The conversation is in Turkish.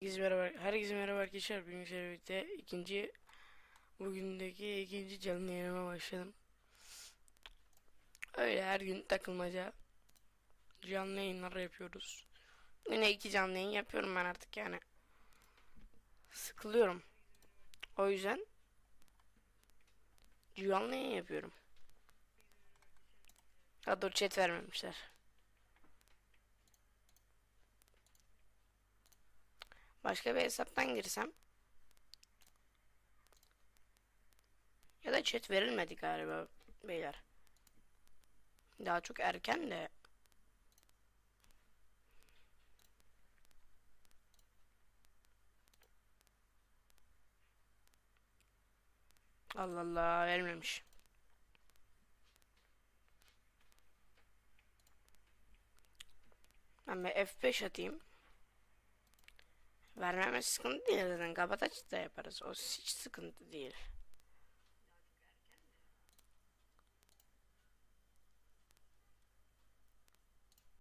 Herkese merhaba, herkese merhaba arkadaşlar. Bugün birlikte ikinci bugündeki ikinci canlı yayınıma başladım. Öyle her gün takılmaca canlı yayınlar yapıyoruz. Yine iki canlı yayın yapıyorum ben artık yani. Sıkılıyorum. O yüzden canlı yayın yapıyorum. Ha dur chat vermemişler. Başka bir hesaptan girsem. Ya da chat verilmedi galiba beyler. Daha çok erken de. Allah Allah vermemiş. Ben bir F5 atayım. Vermeme sıkıntı değil zaten. Kabataç da yaparız. O hiç sıkıntı değil.